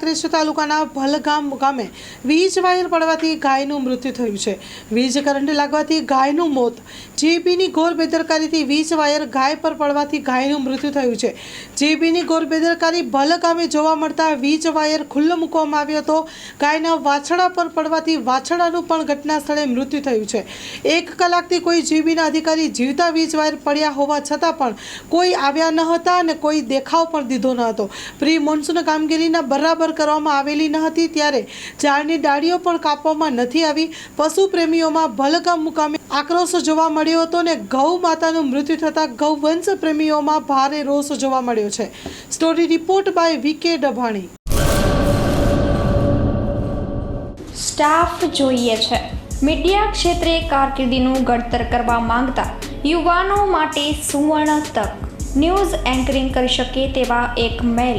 કાંકરેજ તાલુકાના ભલગામ ગામે વીજ વાયર પડવાથી ગાયનું મૃત્યુ થયું છે. વીજ કરંટ લાગવાથી ગાયનું મોત. જેબીની ઘોર બેદરકારીથી વીજ વાયર ગાય પર પડવાથી ગાયનું મૃત્યુ થયું છે. જેબીની ઘોર બેદરકારી ભલગામે જોવા મળતા વીજ વાયર ખુલ્લો મૂકવામાં આવ્યો હતો. ગાયના વાછડા પર પડવાથી વાછડાનું પણ ઘટના સ્થળે મૃત્યુ થયું છે. એક કલાકથી કોઈ જીબીના અધિકારી જીવતા વીજ વાયર પડ્યા હોવા છતાં પણ કોઈ આવ્યા ન હતા અને કોઈ દેખાવ પણ દીધો ન હતો. પ્રી મોન્સૂન કામગીરીના બરાબર કરવામાં આવેલી ન હતી ત્યારે ઝાડની ડાળીઓ પણ કાપવામાં નથી આવી. પશુ પ્રેમીઓમાં ભલગામ મુકામે આક્રોશ જોવા મળ્યો હતો ને ગૌ માતાનું મૃત્યુ થતાં ગૌવંશ પ્રેમીઓમાં ભારે રોષ જોવા મળ્યો છે. Story report by VK Dabhani. Staff જોઈએ છે. મીડિયા ક્ષેત્રે કારકિર્દીનું ઘડતર કરવા માંગતા યુવાનો માટે સુવર્ણ તક. ન્યૂઝ એન્કરિંગ કરી શકે તેવા એક મેલ.